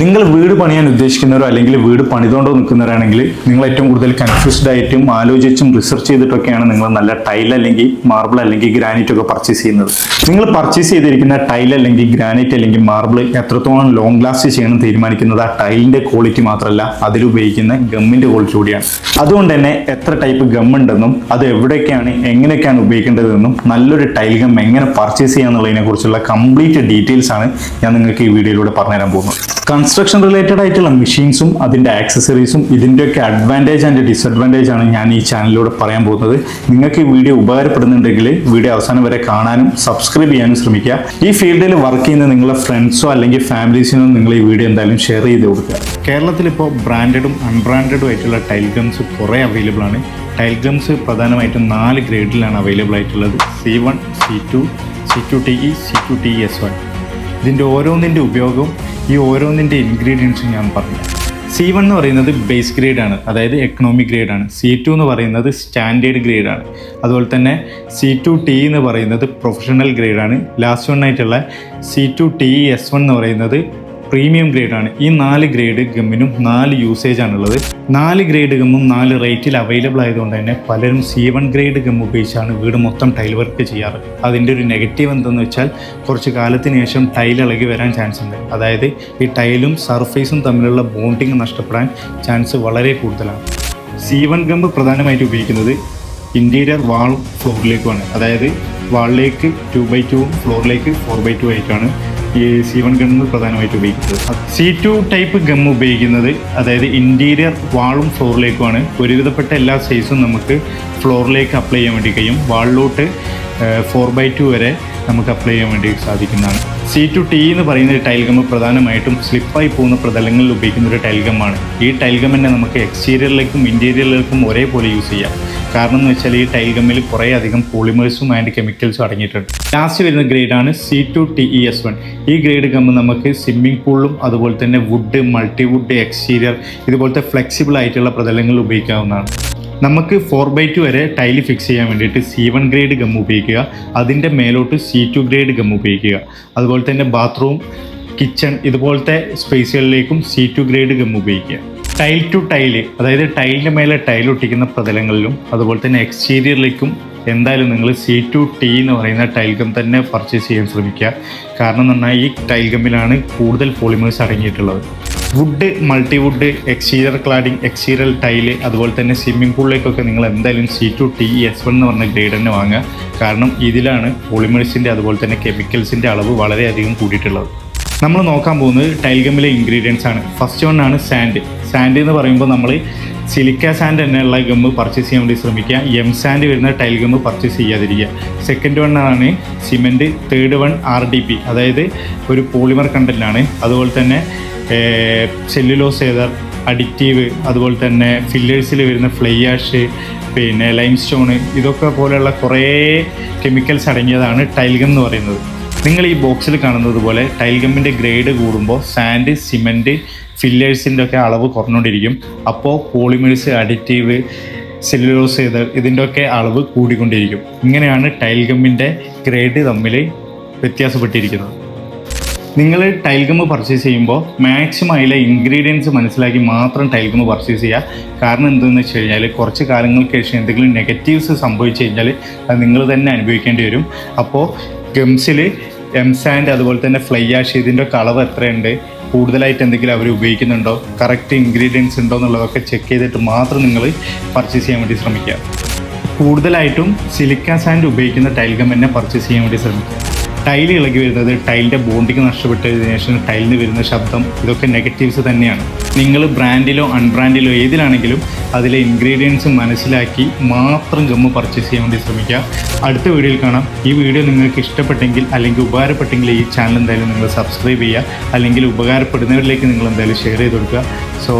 നിങ്ങൾ വീട് പണിയാൻ ഉദ്ദേശിക്കുന്നവരോ അല്ലെങ്കിൽ വീട് പണിതുകൊണ്ടോ നിൽക്കുന്നവരാണെങ്കിൽ നിങ്ങൾ ഏറ്റവും കൂടുതൽ കൺഫ്യൂസ്ഡ് ആയിട്ടും ആലോചിച്ചും റിസർച്ച് ചെയ്തിട്ടൊക്കെയാണ് നിങ്ങൾ നല്ല ടൈൽ അല്ലെങ്കിൽ മാർബിൾ അല്ലെങ്കിൽ ഗ്രാനൈറ്റ് ഒക്കെ പർച്ചേസ് ചെയ്യുന്നത്. നിങ്ങൾ പർച്ചേസ് ചെയ്തിരിക്കുന്ന ടൈൽ അല്ലെങ്കിൽ ഗ്രാനൈറ്റ് അല്ലെങ്കിൽ മാർബിൾ എത്രത്തോളം ലോങ് ലാസ്റ്റ് ചെയ്യണം തീരുമാനിക്കുന്നത് ആ ടൈലിന്റെ ക്വാളിറ്റി മാത്രമല്ല അതിലുപയോഗിക്കുന്ന ഗമ്മിന്റെ ക്വാളിറ്റി കൂടിയാണ്. അതുകൊണ്ട് തന്നെ എത്ര ടൈപ്പ് ഗം ഉണ്ടെന്നും അത് എവിടെയൊക്കെയാണ് എങ്ങനെയൊക്കെയാണ് ഉപയോഗിക്കേണ്ടതെന്നും നല്ലൊരു ടൈൽ ഗം എങ്ങനെ പർച്ചേസ് ചെയ്യാന്നുള്ളതിനെ കുറിച്ചുള്ള കംപ്ലീറ്റ് ഡീറ്റെയിൽസ് ആണ് ഞാൻ നിങ്ങൾക്ക് ഈ വീഡിയോയിലൂടെ പറഞ്ഞുതരാൻ പോകുന്നത്. കൺസ്ട്രക്ഷൻ റിലേറ്റഡ് ആയിട്ടുള്ള മെഷീൻസും അതിന്റെ ആക്സസറീസും ഇതിന്റെയൊക്കെ അഡ്വാന്റേജ് ആൻഡ് ഡിസഡ്വാന്റേജ് ആണ് ഞാൻ ഈ ചാനലിലൂടെ പറയാൻ പോകുന്നത്. നിങ്ങൾക്ക് ഈ വീഡിയോ ഉപകാരപ്പെടുന്നുണ്ടെങ്കിൽ വീഡിയോ അവസാനം വരെ കാണാനും സബ്സ്ക്രൈബ് ചെയ്യാനും ശ്രമിക്കുക. ഈ ഫീൽഡിൽ വർക്ക് ചെയ്യുന്ന നിങ്ങളുടെ ഫ്രണ്ട്സോ അല്ലെങ്കിൽ ഫാമിലീസിനോ നിങ്ങൾ ഈ വീഡിയോ എന്തായാലും ഷെയർ ചെയ്ത് കൊടുക്കുക. കേരളത്തിൽ ഇപ്പോൾ ബ്രാൻഡഡും അൺബ്രാൻഡഡും ആയിട്ടുള്ള ടൈൽ ഗംസ് കുറേ അവൈലബിൾ ആണ്. ടൈൽ ഗംസ് പ്രധാനമായിട്ടും നാല് ഗ്രേഡിലാണ് അവൈലബിൾ ആയിട്ടുള്ളത്. C one C two C two T E C two T S one ഇതിന്റെ ഓരോന്നിന്റെ ഉപയോഗവും ഈ ഓരോന്നിന്റെ ഇൻഗ്രീഡിയൻസ് ഞാൻ പറഞ്ഞു സി വൺ എന്ന് പറയുന്നത് ബേസ് ഗ്രേഡ് ആണ്. അതായത് എക്കണോമിക് ഗ്രേഡ് ആണ്. സി ടു എന്ന് പറയുന്നത് സ്റ്റാൻഡേർഡ് ഗ്രേഡ് ആണ്. അതുപോലെ തന്നെ സി ടു ടി എന്ന് പറയുന്നത് പ്രൊഫഷണൽ ഗ്രേഡ് ആണ്. ലാസ്റ്റ് വൺ ആയിട്ടുള്ള C two T S one എന്ന് പറയുന്നത് പ്രീമിയം ഗ്രേഡ് ആണ്. ഈ നാല് ഗ്രേഡ് ഗമ്മിനും നാല് യൂസേജ് ആണുള്ളത്. നാല് ഗ്രേഡ് ഗമ്മും നാല് റേറ്റിൽ അവൈലബിൾ ആയതുകൊണ്ട് തന്നെ പലരും സി വൺ ഗ്രേഡ് ഗം ഉപയോഗിച്ചാണ് വീട് മൊത്തം ടൈൽ വർക്ക് ചെയ്യാറ്. അതിന്റെ ഒരു നെഗറ്റീവ് എന്തെന്ന് വെച്ചാൽ കുറച്ച് കാലത്തിന് ശേഷം ടൈൽ ഇളകി വരാൻ ചാൻസ് ഉണ്ട്. അതായത് ഈ ടൈലും സർഫേസും തമ്മിലുള്ള ബോണ്ടിങ് നഷ്ടപ്പെടാൻ ചാൻസ് വളരെ കൂടുതലാണ്. സി വൺ ഗമ്പ് പ്രധാനമായിട്ട് ഉപയോഗിക്കുന്നത് ഇന്റീരിയർ വാൾ ഫ്ലോറിലേക്കുമാണ് അതായത് വാളിലേക്ക് ടു ബൈ ടു ഫ്ലോറിലേക്ക് ഫോർ ബൈ ടു ആയിട്ടാണ് ഈ സി വൺ ഗണ്ണ് പ്രധാനമായിട്ട് ഉപയോഗിക്കുന്നത്. സി ടു ടൈപ്പ് ഗം ഉപയോഗിക്കുന്നത് അതായത് ഇന്റീരിയർ വാളും ഫ്ലോറിലേക്കുമാണ് ഒരുവിധപ്പെട്ട എല്ലാ സൈസും നമുക്ക് ഫ്ലോറിലേക്ക് അപ്ലൈ ചെയ്യാൻ വേണ്ടി കഴിയും. വാളിലോട്ട് ഫോർ ബൈ ടു വരെ നമുക്ക് അപ്ലൈ ചെയ്യാൻ വേണ്ടി സാധിക്കുന്നതാണ്. സി ടു ടി എന്ന് പറയുന്ന ഒരു ടൈൽ ഗം പ്രധാനമായിട്ടും സ്ലിപ്പായി പോകുന്ന പ്രതലങ്ങളിൽ ഉപയോഗിക്കുന്ന ഒരു ടൈൽ ഗമ്മാണ്. ഈ ടൈൽ ഗം തന്നെ നമുക്ക് എക്സ്റ്റീരിയറിലേക്കും ഇന്റീരിയറിലേക്കും ഒരേപോലെ യൂസ് ചെയ്യാം. കാരണം എന്ന് വെച്ചാൽ ഈ ടൈഗമ്മിൽ കുറേ അധികം പോളിമേഴ്സും ആൻഡ് കെമിക്കൽസും അടങ്ങിയിട്ടുണ്ട്. ലാസ്റ്റ് വരുന്ന ഗ്രേഡാണ് C two T E S one ഈ ഗ്രേഡ് ഗമ്മ് നമുക്ക് സ്വിമ്മിംഗ് പൂളിലും അതുപോലെ തന്നെ വുഡ് മൾട്ടിവുഡ് എക്സ്റ്റീരിയർ ഇതുപോലത്തെ ഫ്ലെക്സിബിൾ ആയിട്ടുള്ള പ്രതലങ്ങളിൽ ഉപയോഗിക്കാവുന്നതാണ്. നമുക്ക് ഫോർ ബൈ ടു വരെ ടൈൽ ഫിക്സ് ചെയ്യാൻ വേണ്ടിയിട്ട് സി വൺ ഗ്രേഡ് ഗം ഉപയോഗിക്കുക. അതിന്റെ മേലോട്ട് സി ടു ഗ്രേഡ് ഗം ഉപയോഗിക്കുക. അതുപോലെ തന്നെ ബാത്റൂം കിച്ചൺ ഇതുപോലത്തെ സ്പേസുകളിലേക്കും സി ടു ഗ്രേഡ് ഗം ഉപയോഗിക്കുക. ടൈൽ ടു ടൈൽ അതായത് ടൈലിന് മേലെ ടൈൽ ഒട്ടിക്കുന്ന പ്രതലങ്ങളിലും അതുപോലെ തന്നെ എക്സ്റ്റീരിയറിലേക്കും എന്തായാലും നിങ്ങൾ സി ടു ടി എന്ന് പറയുന്ന ടൈൽ ഗം തന്നെ പർച്ചേസ് ചെയ്യാൻ ശ്രമിക്കുക. കാരണം എന്ന് പറഞ്ഞാൽ ഈ ടൈൽ ഗമ്മിലാണ് കൂടുതൽ polymers അടങ്ങിയിട്ടുള്ളത്. Wood multiwood exterior cladding exterior tile അതുപോലെ തന്നെ സ്വിമ്മിംഗ് പൂളിലേക്കൊക്കെ നിങ്ങൾ എന്തായാലും C two T S one എന്ന് പറഞ്ഞ ഗ്രേഡ് തന്നെ വാങ്ങുക. കാരണം ഇതിലാണ് പോളിമേഴ്സിന്റെ അതുപോലെ തന്നെ കെമിക്കൽസിന്റെ അളവ് വളരെയധികം കൂടിയിട്ടുള്ളത്. നമ്മൾ നോക്കാൻ പോകുന്നത് ടൈൽ ഗമ്മിലെ ഇൻഗ്രീഡിയൻസ് ആണ്. ഫസ്റ്റ് വൺ ആണ് സാൻഡ് സാൻഡ് എന്ന് പറയുമ്പോൾ നമ്മൾ സിലിക്ക സാൻഡ് തന്നെയുള്ള ഗമ്മ് പർച്ചേസ് ചെയ്യാൻ വേണ്ടി ശ്രമിക്കുക. എം സാൻഡ് വരുന്ന ടൈൽ ഗമ്മ് പർച്ചേസ് ചെയ്യാതിരിക്കുക. സെക്കൻഡ് വൺ ആണ് cement third one R D P അതായത് ഒരു പോളിമർ കണ്ടന്റാണ് അതുപോലെ തന്നെ സെല്ലുലോസ് ഏതർ അഡിക്റ്റീവ് അതുപോലെ തന്നെ ഫില്ലേഴ്സിൽ വരുന്ന ഫ്ലൈയാഷ് പിന്നെ ലൈം സ്റ്റോണ് ഇതൊക്കെ പോലെയുള്ള കുറേ കെമിക്കൽസ് അടങ്ങിയതാണ് ടൈൽഗം എന്ന് പറയുന്നത്. നിങ്ങൾ ഈ ബോക്സിൽ കാണുന്നത് പോലെ ടൈൽഗമ്മിന്റെ ഗ്രേഡ് കൂടുമ്പോൾ സാൻഡ് സിമെന്റ് ഫില്ലേഴ്സിന്റെ ഒക്കെ അളവ് കുറഞ്ഞുകൊണ്ടിരിക്കും. അപ്പോൾ പോളിമേഴ്സ് അഡിറ്റീവ് സെല്ലുലോസ് ചെയ്ത് ഇതിന്റെ ഒക്കെ അളവ് കൂടിക്കൊണ്ടിരിക്കും. ഇങ്ങനെയാണ് ടൈൽ ടൈൽഗമ്മിന്റെ ഗ്രേഡ് തമ്മിൽ വ്യത്യാസപ്പെട്ടിരിക്കുന്നത്. നിങ്ങൾ ടൈൽ ഗമ്മ് പർച്ചേസ് ചെയ്യുമ്പോൾ മാക്സിമം അതിലെ ഇൻഗ്രീഡിയൻസ് മനസ്സിലാക്കി മാത്രം ടൈൽ ഗമ്മ് പർച്ചേസ് ചെയ്യുക. കാരണം എന്തെന്ന് വെച്ച് കഴിഞ്ഞാൽ കുറച്ച് കാലങ്ങൾക്ക് ശേഷം എന്തെങ്കിലും നെഗറ്റീവ്സ് സംഭവിച്ചു കഴിഞ്ഞാൽ അത് നിങ്ങൾ തന്നെ അനുഭവിക്കേണ്ടി വരും. അപ്പോൾ ഗംസിൽ എം സാൻഡ് അതുപോലെ തന്നെ ഫ്ലൈ ആഷ് ഇതിന്റെ കളവ് എത്രയുണ്ട്? കൂടുതലായിട്ട് എന്തെങ്കിലും അവർ ഉപയോഗിക്കുന്നുണ്ടോ? കറക്റ്റ് ഇൻഗ്രീഡിയൻസ് ഉണ്ടോ എന്നുള്ളതൊക്കെ ചെക്ക് ചെയ്തിട്ട് മാത്രം നിങ്ങൾ പർച്ചേസ് ചെയ്യാൻ വേണ്ടി ശ്രമിക്കുക. കൂടുതലായിട്ടും സിലിക്ക സാൻഡ് ഉപയോഗിക്കുന്ന ടൈൽ ഗം തന്നെ പർച്ചേസ് ചെയ്യാൻ വേണ്ടി ശ്രമിക്കുക. ടൈൽ ഇളകി വരുന്നത് ടൈലിന്റെ ബോണ്ടിങ് നഷ്ടപ്പെട്ടതിന് ശേഷം ടൈലിന് വരുന്ന ശബ്ദം ഇതൊക്കെ നെഗറ്റീവ്സ് തന്നെയാണ്. നിങ്ങൾ ബ്രാൻഡിലോ അൺബ്രാൻഡിലോ ഏതിലാണെങ്കിലും അതിലെ ഇൻഗ്രീഡിയൻസ് മനസ്സിലാക്കി മാത്രം ഗമ്മ് പർച്ചേസ് ചെയ്യാൻ വേണ്ടി ശ്രമിക്കുക. അടുത്ത വീഡിയോയിൽ കാണാം. ഈ വീഡിയോ നിങ്ങൾക്ക് ഇഷ്ടപ്പെട്ടെങ്കിൽ അല്ലെങ്കിൽ ഉപകാരപ്പെട്ടെങ്കിൽ ഈ ചാനൽ എന്തായാലും നിങ്ങൾ സബ്സ്ക്രൈബ് ചെയ്യുക. അല്ലെങ്കിൽ ഉപകാരപ്പെടുന്നവരിലേക്ക് നിങ്ങൾ എന്തായാലും ഷെയർ ചെയ്ത് കൊടുക്കുക. സോ